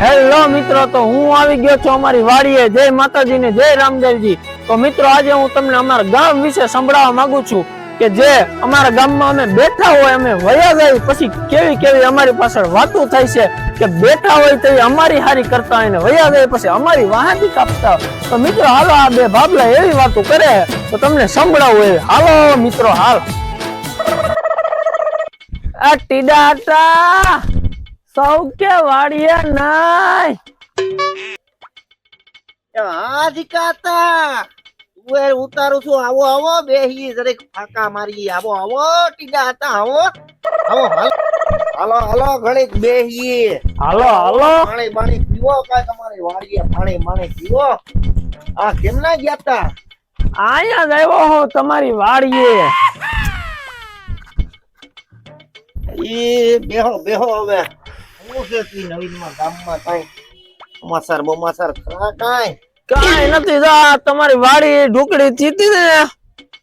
Hello મિત્રો, તો હું આવી ગયો છું અમારી વાડીએ. જય માતાજી ને જય રામદેવજી. તો મિત્રો, આજે હું તમને અમારા ગામ વિશે સંભળાવવા માંગુ છું કે જે અમારા ગામમાં અમે બેઠા હોય, અમે વયા જાય, પછી કેવી કેવી અમારી પાછળ વાતો થાય છે કે બેઠા હોય તો અમારી હારી કરતા હોય ને વયા જાય, પછી અમારી વાહાથી કાપતા તો મિત્રો, હાલો, આ બે બાબલા એવી વાતો કરે તો તમને સંભળાવું એવી હાલો, મિત્રો, હાલ. આ ટીડાટા! સૌકે વાડીએ નાય હા દીકાતા તું ઉતારું છું. આવો આવો બેહી જરીક ફાકા મારી આવો આવો ટીડા હતા આવો. આવો હાલો. હાલો ઘડીક બેહી હાલો હાલો. પાણી પાણી પીવો કાંઈ તમારી વાડીએ પાણી પાણી પીવો. આ કેમ ના ગયા તા? અહીંયા જ આવ્યો હો તમારી વાડીએ. ઈ બેહો બેહો હવે. શું છે તી નવીનમાં ગામમાં કાંઈ બમાચાર ખરા કાંઈ? કાંઈ નથી જા તમારી વાડી ઢુકડી ચીતી ને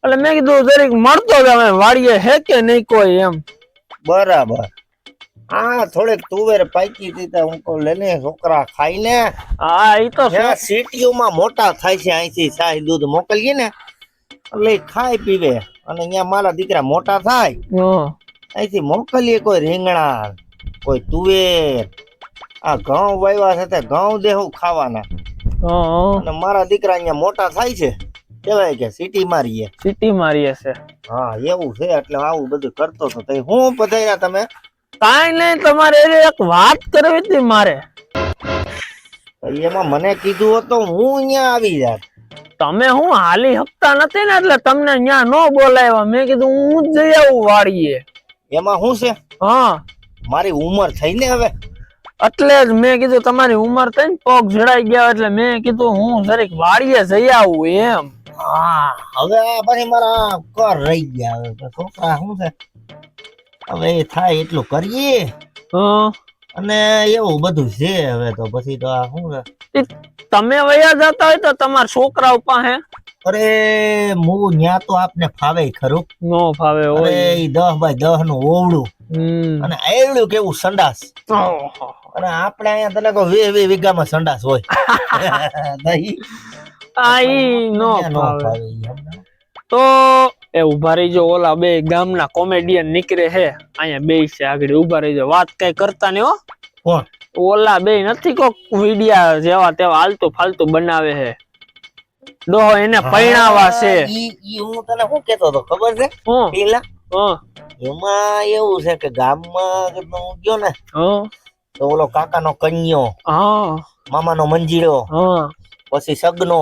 એટલે મેં કીધું જરીક મળતો જ અમે વાડીએ હે કે નહીં કોઈ એમ. બરાબર. હા થોડીક તુવેર પાકી હતી તો હું કહું લેને છોકરા ખાઈને હા એ તો. સિટીઓમાં મોટા થાય છે અહીંથી શાહી દૂધ મોકલીએ ને એટલે ખાઈ પીવે. અને અહીંયા મારા દીકરા મોટા થાય. અહીંથી મોકલીએ કોઈ રીંગણા. કોઈ તુવેર આ ઘઉં વાવ્યા છે તે ઘઉં દેહું ખાવાના. અને મારા દીકરા અહીંયા મોટા થાય છે. કહેવાય કે સિટી મારીએ. સિટી મારીએ છે. હા એવું છે એટલે આવું બધું કરતો તો તઈ હું પધાર્યા તમે? કાઈ નહીં તમારે એક વાત કરવી હતી મારે. એમાં મને કીધું હતું હું અહીંયા આવી જાત. તમે હું હાલી હકતા નથી ને એટલે તમને અહીંયા નો બોલાવ્યા. મેં કીધું હું જ જઈ આવું વાડીએ. એમાં શું છે? હા. મારી ઉંમર થઈ ને હવે? એટલે જ મેં કીધું તમારી ઉંમર થઈ ને પગ જડાઈ ગયા એટલે મેં કીધું હું જરીક વાડીએ જઈ આવું એમ. હા હવે આ પછી મારા કર રહી ગયા હવે. છોકરા શું છે? હવે એ થાય એટલું કરીએ. અને એવું બધું છે હવે તો પછી તો આ શું છે? તમે વયા જતા હોય તો તમારા છોકરાઓ પાસે અરે હું ન્યા તો આપને ફાવે ખરું. નો ફાવે અરે ઈ દહ બાય દહનું ઓવડું અને એવડું કેવું સંડાસ. અને આપણે અહીંયા તને કહો વે વે વીઘામાં સંડાસ હોય. તો ઈ નો ફાવે? તો એ ઊભા રહીજો ઓલા બે ગામના કોમેડિયન નીકળે હે. અહીંયા બે છે આગળ ઊભા રહીજો વાત કઈ કરતા ને હો. ઓલા બે નથી કોક વિડિયા જેવા તેવા આલતું ફાલતું બનાવે હે. ડોહો એને પૈણાવા છે. ઈ ઈ હું તને શું કેતો હતો ખબર છે? પેલા? એમાં એવું છે કે ગામમાં હું ગયો ને તો ઓલો કાકાનો કન્યો મામા મામાનો મંજીરો પછી સગનો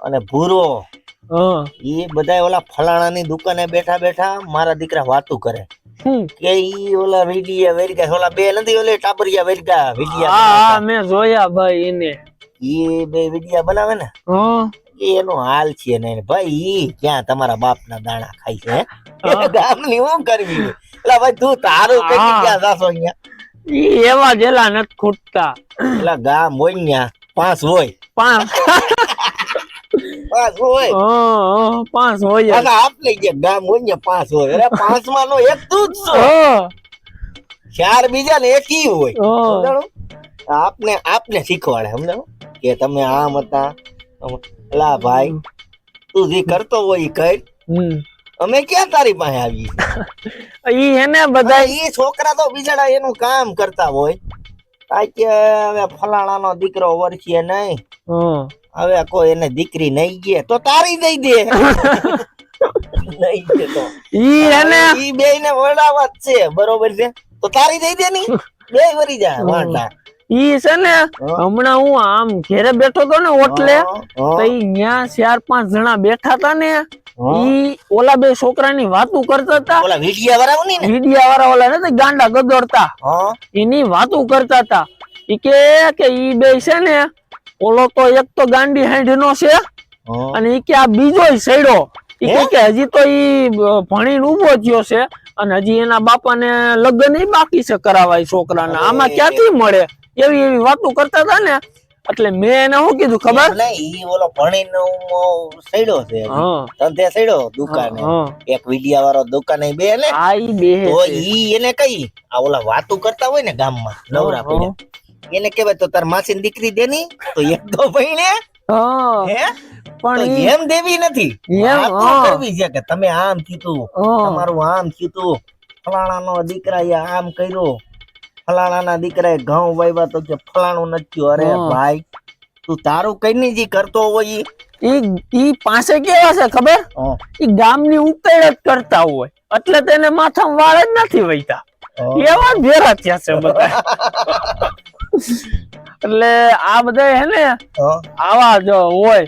અને ભૂરો. હં. એ બધા ઓલા ફલાણાની દુકાને બેઠા બેઠા મારા દીકરા વાતું કરે. હમ. કે ઈ ઓલા વીડિયા વેરગા ઓલા બે નથી ઓલે ટાબરિયા વેરગા હા હા મેં જોયા ભાઈ એને. બે વિડિયા બનાવે ને એનો હાલ છે ને ભાઈ ક્યાં તમારા બાપના દાણા ખાય છે ગામની હું. કરવી એટલે ભાઈ તું તારું કઈ ક્યાં જાશો અહીંયા? એવા જેલા નથી ખૂટતા. એટલે ગામ હોય ને પાંચ હોય. પાંચ. પાંચ હોય? પાંચ હોય આપ લઈ આપણે ગામ હોય ને પાંચ હોય. અરે પાંચમાં નો એક તું જ છો. ચાર બીજા ને એક હોય. આપને આપને શીખવાડે સમજાણું? કે તમે આમ હતા? લા ભાઈ તું જે કરતો હોય કઈ કર. અમે ક્યાં તારી પાસે આવી ઈ એને બધા એ છોકરા તો બિચારા એનું કામ કરતા હોય. કે હવે ફલાણાનો દીકરો વરખીએ નહીં. હવે કોઈ એને દીકરી નહીં ગયે તો તારી દઈ દે. નહીં તો. ઈ એને ઈ બે ને વડાવા જ છે બરોબર છે? તો તારી દઈ દે ની બે વરી જાય વાંટા ઈ છે ને હમણાં હું આમ ઘેરે બેઠો તો ને ઓટલે તો ઈ ચાર પાંચ જણા બેઠા તા ને ઈ ઓલા બે છોકરાની વાતો કરતા હતા ઓલા વીડિયા વાળા ની? ને ઓલા ને ગાંડા ગદોડતા એની વાતો કરતા હતા ઈ કે કે ઈ બે છે ને ઓલો તો એક તો ગાંડી હાંડી નો છે અને ઈ કે આ બીજો સૈડો ઈ કે કે હજી તો ઈ ભણીને ઊભો થયો છે અને હજી એના બાપાને લગ્ન ય બાકી છે કરાવાય છોકરા છોકરાના આમાં ક્યાંથી મળે? એવી એવી વાતો કરતા હતા ને એટલે મેં એને શું કીધું ખબર? ઈ ઓલો ભણીને સડ્યો છે ધંધે સડ્યો દુકાને. એક વિડિયા વાળો દુકાને બે ને આ ઈ બે તો ઈ એને કઈ આ ઓલા વાતો કરતા હોય ને ગામમાં નવરા. પડ્યા. એને કહેવાય તો તાર માસી દીકરી દેની? તો એક તો ભણે હા. પણ એમ દેવી નથી. એમ. કરવી છે કે તમે આમ કીધું તમારું આમ કીધું ફલાણાનો દીકરા આમ કર્યું ફલાણાના દીકરાએ ઘઉં વાવ્યા તો કે ફલાણું નથી અરે ભાઈ તું તારું કઈ જે કરતો હોય ઈ. ઈ પાસે કેવા છે ખબર? ઈ ગામની ઉકેળ જ કરતા હોય. એટલે તેને માથામાં વાળ જ નથી વહીતા એવા ભેરા થયા છે બધા. એટલે આ બધા હે ને આવા જો હોય.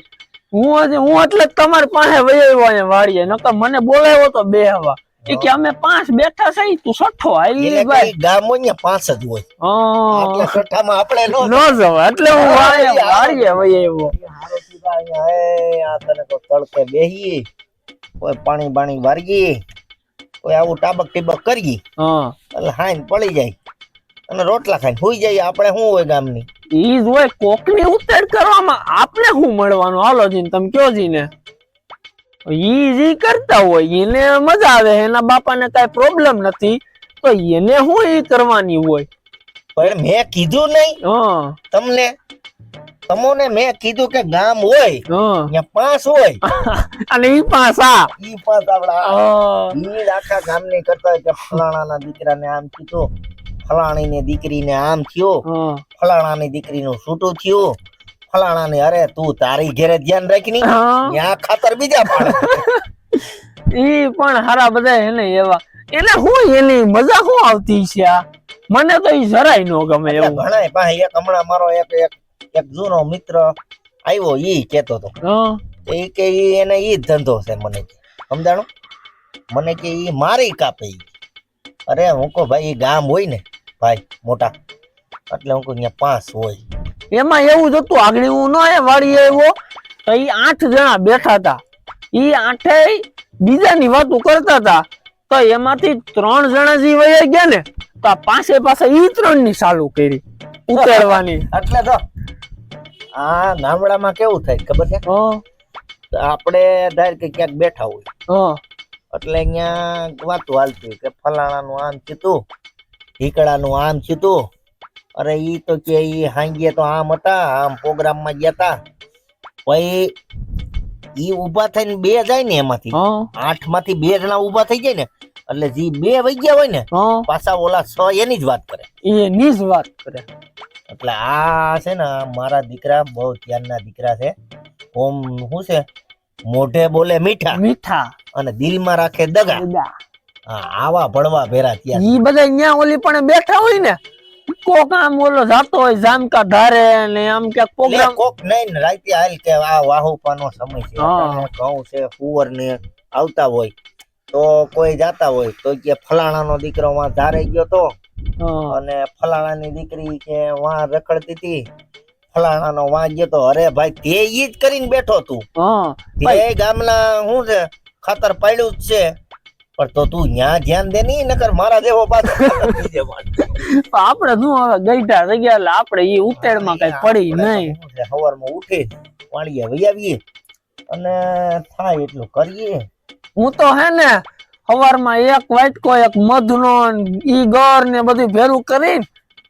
હું હું એટલે તમારી પાસે વયો વાડીએ. નકર મને બોલાવ્યો તો બે હવા. કે અમે પાંચ બેઠા છે તું સઠ્ઠો આવી ભાઈ ગામો ને પાંચ જ હોય. હા. છઠ્ઠામાં આપણે નો નો એટલે હું વાડીએ વાળીએ ભાઈ આવ્યો હારો સીધા અહીંયા, એ, આ તને કોઈ તડકે બેહી કોઈ પાણી બાણી વારગી કોઈ આવું ટાબક ટીબક કરી એટલે હાઈન પડી જાય. અને રોટલા ખાઈને હુઈ જાય આપણે શું હોય ગામની? ઈ જ હોય કોકની ઉતેર કરવામાં આપણે શું મળવાનું? હાલો જીને તમે કયો જીને? ઈ કરતા હોય એને મજા આવે એના બાપાને કઈ પ્રોબ્લેમ નથી તો એને શું ઈ કરવાની હોય? પણ મેં કીધું નહીં. હા. તમને તમોને મેં કીધું કે ગામ હોય ત્યાં પાંચ હોય. અને ઈ આ ઈ પાંચ આપડા. ઈ આખા ગામની કરતા હોય કે ફલાણાના દીકરાને આમ કીધું ફલાણીની દીકરીને આમ થયો. ફલાણાની દીકરીનું છૂટું થયું. ફલાણાની અરે તું તારી ઘેરે ધ્યાન રાખની ની ત્યાં ખાતર બીજા પાડે. ઈ પણ હારા બધા એને એવા. એને હું એની મજા શું આવતી છે આ? મને તો ઈ જરાય નો ગમે એવું. ઘણાય પાસે એક હમણાં મારો એક એક એક જૂનો મિત્ર આવ્યો ઈ કેતો તો એ કે ઈ એને ઈ ધંધો છે મને સમજાણું? મને કે ઈ મારી કાપે અરે હું કો ભાઈ ગામ હોય ને ભાઈ મોટા એટલે હું કહું પાંચ હોય. એમાં એવું જ હતું આગળ હું ન વાળી આવ્યો તો એ આઠ જણા બેઠા હતા. એ આઠેય બીજાની વાતો કરતા હતા. તો એમાંથી ત્રણ જણા જે વહી ગયા ને તો આ પાસે પાસે એ ત્રણની ચાલુ કરી ઉતારવાની. એટલે તો આ ગામડામાં કેવું થાય ખબર છે? આપણે ધાર કે ક્યાંક બેઠા હોય. એટલે અહીંયા વાતો હાલતી કે ફલાણાનું આમ કીધું ઢીકડાનું આમ કીધું અરે ઈ તો કે ઈ હાંગીએ તો આમ હતા આમ પ્રોગ્રામમાં ગયા તા. પછી ઈ ઊભા થઈને બે જાય ને એમાંથી. આઠમાંથી બે જણા ઊભા થઈ જાય ને એટલે જે બે વઈ ગયા હોય ને પાછા ઓલા છ એની જ વાત કરે. એની જ વાત કરે. એટલે આ છે ને મારા દીકરા બહુ ધ્યાનના દીકરા છે. ઓમ શું છે? મોઢે બોલે મીઠા. મીઠા. અને દિલમાં રાખે દગા. હા, આવા ભણવા ભેરા ત્યાં ઈ બધા અહીંયા ઓલી પણ બેઠા હોય ને કોક આમ ઓલો જાતો હોય જામકા ધારે ને આમ કે પ્રોગ્રામ કોક નહીં ને રાતે હાલ કે આ વાહુપાનો સમય છે. હા. અટાણે છે ફુવર ને આવતા હોય તો કોઈ જાતા હોય તો કે ફલાણાનો દીકરો વાં ધારે ગયો તો. અને ફલાણાની દીકરી કે વાં રખડતી હતી ફલાણાનો વાં ગયો તો. અરે ભાઈ તે ઈ જ કરીને બેઠો તું. તે ગામના શું છે? ખાતર પાડ્યું જ છે. પણ તો તું ન્યા ધ્યાન દે નહીં નકર મારા જેવો પાછો આપણે શું હવે ગઈટા થઈ ગયા એટલે આપણે ઈ ઉત્તેડમાં કઈ પડી નહીં. સવારમાં ઉઠી વાળીએ વહી આવીએ અને થાય એટલું કરીએ. હું તો હે ને સવારમાં એક વાટકો એક મધનો નો ઈ ગર ને બધું ભેરું કરીને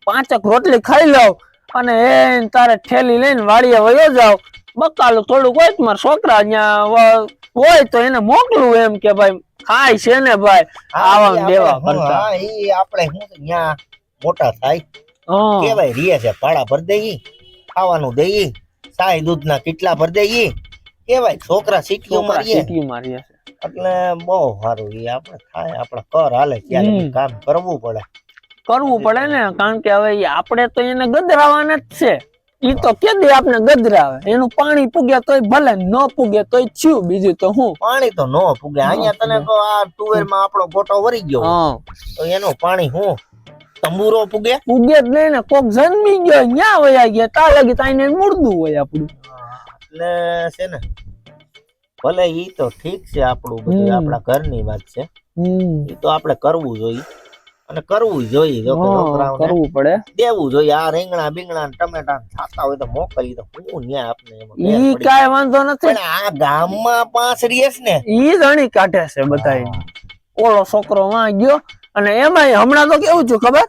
પાંચક રોટલી ખાઈ લઉં અને એ તારે ઠેલી લઈને વાડીએ વયો જાવ બકાલું થોડુંક હોય મારા છોકરા અહીંયા હોય તો એને મોકલું એમ કે ભાઈ ખાય છે ને ભાઈ આવા દેવા ભરતા. હા ઈ આપણે છે, ન્યા મોટા થાય કેવાય રીએ છે ભાડા ભર દઈએ ખાવાનું દઈએ સાય દૂધના કેટલા ભર દઈએ કેવાય છોકરા સીટીઓ મારીએ એટલે બહુ સારું ઈ આપણે થાય આપણા કર હાલે ત્યારે કામ કરવું પડે. કરવું પડે ને કારણ કે હવે આપણે તો એને ગદરાવાના જ છે. ઈ તો કેદી આપને ગદરાવે એનું પાણી પૂગે તોય ભલે ન પૂગે તોય થયું. બીજું તો હું પાણી તો નો પૂગે. અહીંયા તને તો આ ટુવેરમાં આપણો ગોટો વરી ગયો. તો એનું પાણી હું? તંબુરો પૂગે? પૂગે જ નહીં ને કોક જન્મી ગયો ન્યા વયા ગયા. તા લગી તાઈને મુર્દું હોય આપણું. એટલે છે ને ભલે ઈ તો ઠીક છે આપણું બધું. આપણા ઘરની વાત છે. હમ. ઈ તો આપણે કરવું જોઈએ. અને કરવું જોઈએ. જો કરવું પડે. દેવું જોઈએ. આ રીંગણા બીંગણા ટમેટા ને હોય તો મોકલી તો હું ન્યા આપને ઈ કાય વાંધો નથી. આ ગામમાં પાંચ રીએસ ને. ઈ જણી કાઢે છે બધાય. ઓલો છોકરો વાં ગયો અને એમાંય હમણાં તો કેવું છું ખબર?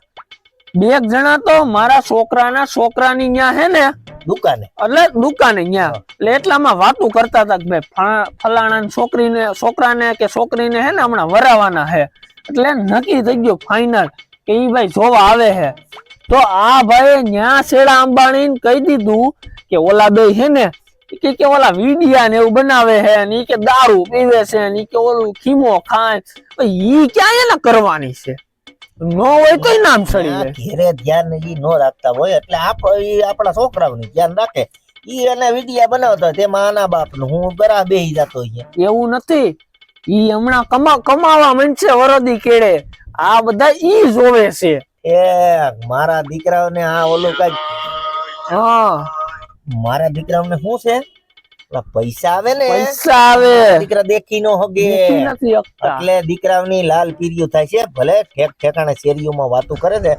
બે જણા તો મારા છોકરાના છોકરાની ન્યા હે ને દુકાને. એટલે દુકાને ન્યા. એટલે એટલામાં વાતું કરતા હતા કે ભાઈ ફલાણા છોકરીને છોકરાને કે છોકરીને હે ને હમણાં વરાવાના હે. એટલે નક્કી થઈ ગયું ફાઈનલ કે ઈ ભાઈ જોવા આવે હે તો આ ભાઈ ન્યા શેડા અંબાણી કહી દીધું કે ઓલા બે હે ને કે કે ઓલા વિડિયા ને એવું બનાવે હે ને કે દારૂ પીવે છે ને કે ઓલું ખીમો ખાય. ઈ ક્યાં એને કરવાની છે? નો હોય તોય નામ સડી ઘેરે ધ્યાન ઈ નો રાખતા હોય એટલે આપણા છોકરાઓને ધ્યાન રાખે. ઈ એને વિડિયા બનાવતા તેમાં આના બાપ હું બરા બેહી જતો એવું નથી. ઈ હમણાં કમા કમાવા માંડશે વરદી કેડે આ બધા ઈ જોવે છે. એ મારા દીકરાઓને આ ઓલું કઈ હા. મારા દીકરાઓને શું છે? પૈસા આવે ને? પૈસા આવે. દીકરા દેખી નો હગે. એટલે દીકરાઓની લાલ પીરિયું થાય છે. ભલે ઠેક ઠેકાણે શેરીઓમાં વાતું કરે છે.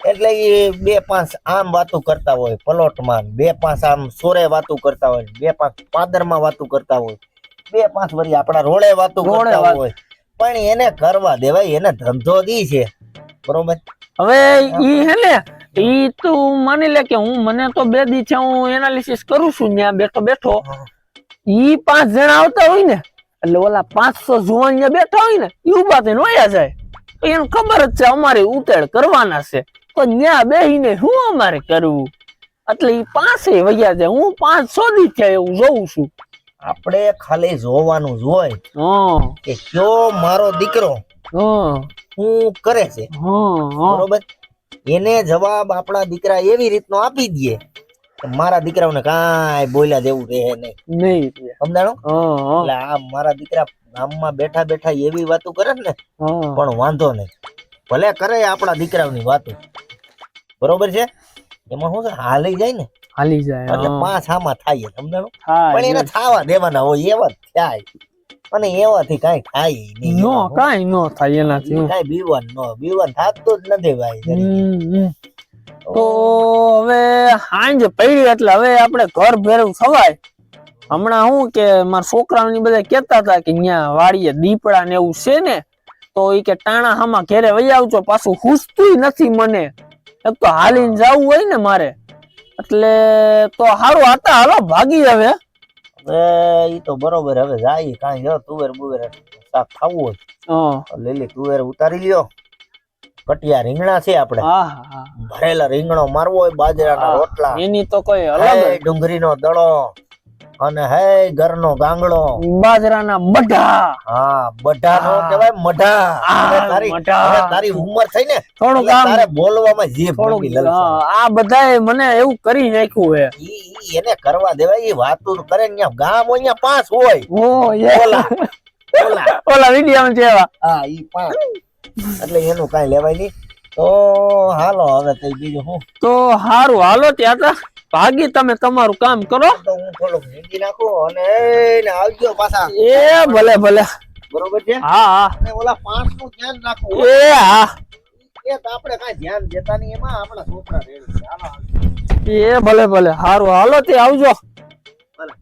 એટલે એ બે પાંચ આમ વાતું કરતા હોય પલોટમાં બે પાંચ આમ સોરે વાતું કરતા હોય બે પાંચ પાદરમાં વાતું કરતા હોય. બે પાંચ વરી આપણા રોડે વાતો કરતા હોય. પણ એને કરવા દેવાય એને ધંધો દી છે. બરોબર? હવે ઈ હે ને ઈ તું માની લે કે હું મને તો બે દી છે હું એનાલિસિસ કરું છું ત્યાં બેઠો. બેઠો ઈ પાંચ જણા આવતા હોય ને એટલે ઓલા પાંચસો જુવાન ત્યાં બેઠા હોય ને ઈ ઊભા થઈને વયા જાય. તો એને ખબર જ છે અમારે ઉતેડ કરવાના છે. તો ત્યાં બેહીને શું અમારે કરવું? એટલે ઈ પાસે વયા જાય. હું પાંચ દી થયા એવું જોઉં છું. આપણે ખાલી જોવાનું જ હોય કે કયો મારો દીકરો હા. શું કરે છે? બરોબર? એને જવાબ આપણા દીકરા એવી રીતનો આપી દઈએ મારા દીકરાઓને કાંઈ બોલ્યા જેવું રહે નહીં. નહીં સમજાણો? એટલે આ મારા દીકરા ગામમાં બેઠા બેઠા એવી વાતો કરે ને પણ વાંધો નહીં. ભલે કરે આપણા દીકરાઓની વાતો. બરોબર છે? એમાં શું છે? હાલી જાય ને. હાલી જાય એટલે પાંચ આમાં થાય સમજાણો? પણ એને થાવા દેવાના હોય એવા થાય. અને એવાથી કાઈ થાય નહીં નો કાઈ નો થાય એનાથી હું. બીવન નો બીવાન થાતું જ નથી ભાઈ. તો હવે હાંજ પડી એટલે હવે આપણે ઘર ભેરવું થવાય. હમણાં હું કે મારા છોકરાઓની બધા કેતા હતા કે અહીંયા વાડીએ દીપડા ને એવું છે ને તો એ કે ટાણા હામાં ઘેરે વહી આવજો પાછું હુસતું નથી મને. એક તો હાલીને જવું હોય ને મારે. એટલે તો હારું હતા હાલો ભાગી હવે. હવે ઈ તો બરોબર હવે જાય કાંઈ જો તુવેર બુવેર શાક ખાવું હોય. લીલી તુવેર ઉતારી લ્યો. કટિયા રીંગણા છે આપણે. ભરેલા રીંગણો મારવો હોય બાજરાના. રોટલા. એની તો કોઈ અલગ ડુંગળીનો દડો. અને હે ઘરનો ગાંગડો. બાજરાના બઢા હા બઢા નો કહેવાય મઢા. તારી તારી ઉંમર થઈ ને થોડું કામ તારે બોલવામાં જે થોડું આ બધાએ મને એવું કરી નાખ્યું હે. એને કરવા દેવાય ઈ વાતું કરે ને ગામ હોય ન્યા પાંચ હોય. ઓ. ઓલા ઓલા. વિડિયામાં જેવા. હા ઈ પાંચ. એટલે એનું કાઈ લેવાય નહીં. તો હાલો હવે કઈ બીજું હું તો હારું હાલો ત્યાં તા. ભાગી તમે તમારું કામ કરો. તો હું થોડુંક નીંદી નાખું અને એને આવજો પાછા. એ ભલે ભલે. બરોબર છે? હા હા. અને ઓલા પાંચનું ધ્યાન રાખવું. એ હા. એ તો આપણે કાંઈ ધ્યાન દેતા નહીં એમાં આપણા છોકરા રેડ. એ ભલે ભલે. હારું હાલો તે આવજો. ભલે.